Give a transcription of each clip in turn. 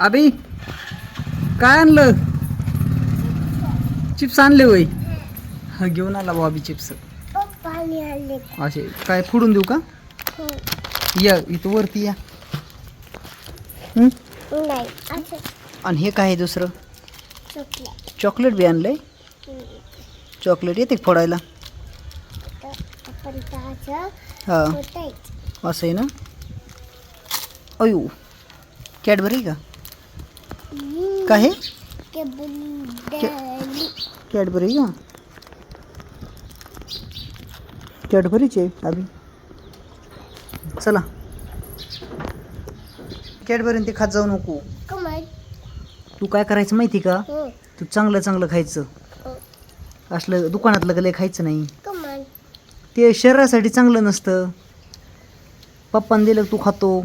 अभि काय आणलं? चिप्स आणले होय? हा घेऊन आला भाऊ अभि चिप्स. असे काय फोडून देऊ का? या इथं वरती या. आणि हे काय आहे दुसरं? चॉकलेट बी आणलंय? चॉकलेट येते फोडायला? हा. असं आहे ना? अयो कॅडबरी का? काय हे कॅडबरी का? कॅडबरीच आहे अभि. चला. कॅडबरी ते खात जाऊ नको. तू काय करायचं माहिती का? हो. तू चांगलं चांगलं खायचं. हो. असलं दुकानातलं गले खायचं नाही. ते शरीरासाठी चांगलं नसतं. पप्पाने दिलं तू खातो.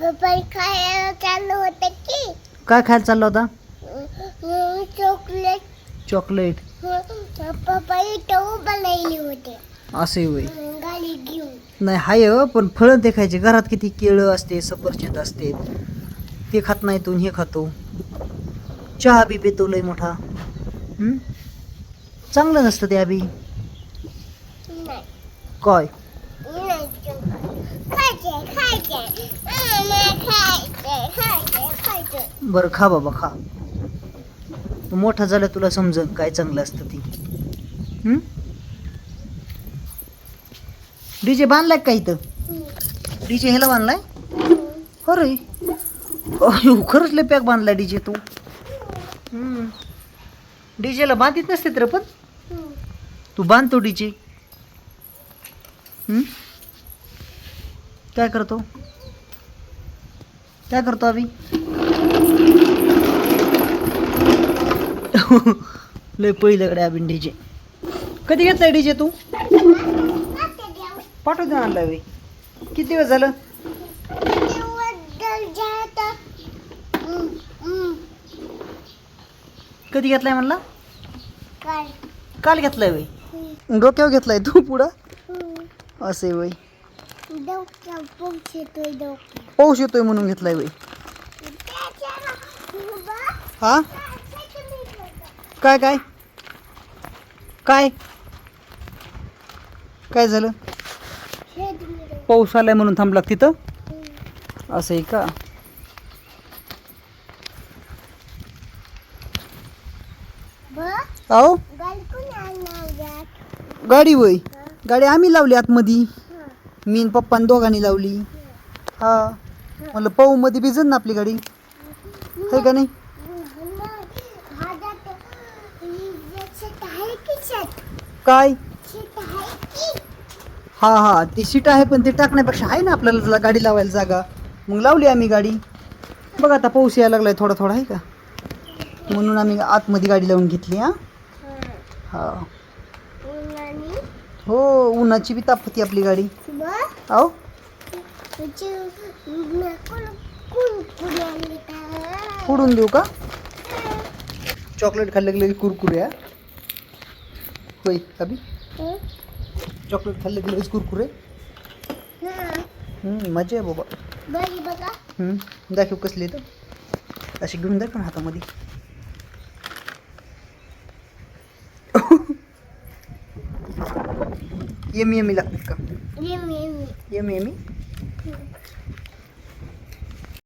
पप्पा खायला चालू होतं की? काय खायला चालला होता? चॉकलेट चॉकलेट पप्पा इथं बनवली होते. असे होय. गाडी घेऊन. नाही हाय हो, पण फळं ते खायचे. घरात किती केळं असते सफरचंद असते. ते खात नाही तू हे खातो. चहा बी पितो लय मोठा. हं? चांगलं नसतं ते नाही. काय नाही खायचे खायचे खायचे खायचे खायचे बरं खा बाबा खा. मोठा झालं तुला समजन काय चांगलं असतं ती. डीजे बांधलाय का इथं? डीजे ह्याला बांधलाय? हो अरे अयो खरंच लय पॅक बांधलाय डीजे तू. डीजेला बांधित नसते तर पण. तू बांधतो डीजे. काय करतो? काय करतो अभि लय पहिल्याकडे आपण डीजे कधी घेतलाय डीजे तू? पाठवून दे आणलाय बाई. किती दिवस झालं? कधी घेतलाय म्हणला? काल घेतलाय वय डोक्यावर घेतलाय तू पुढं? असे वय पाऊस येतोय म्हणून घेतलाय वय हा? काय काय? काय? काय झालं? पाऊस आलाय म्हणून थांबला तिथं? असं आहे का? अहो? गाडी वय गाडी आम्ही लावली आतमध्ये मी पप्पान दोघांनी लावली. हा. म्हणलं पाऊ मध्ये भिजन ना आपली गाडी. आहे का नाही? काय? हा हा ती सीट आहे पण ते टाकण्यापेक्षा आहे ना आपल्याला जरा गाडी लावायला जागा. मग लावली आम्ही गाडी. बघ आता पाऊस यायला लागलाय थोडा थोडा आहे का? म्हणून आम्ही आतमध्ये गाडी लावून घेतली हा? हा. हो उन्हाची बी ताप होती आपली गाडी. अहो फोडून देऊ का? चॉकलेट खाल्लं गेलं कुरकुरे होय अभि चॉकलेट खाल्लं गेलं कुरकुरे हम्म, मजा आहे बाबा दाखव कसली तर अशी घेऊन दाखव हातामध्ये यमी यमी लागतात का येमी यमी यमी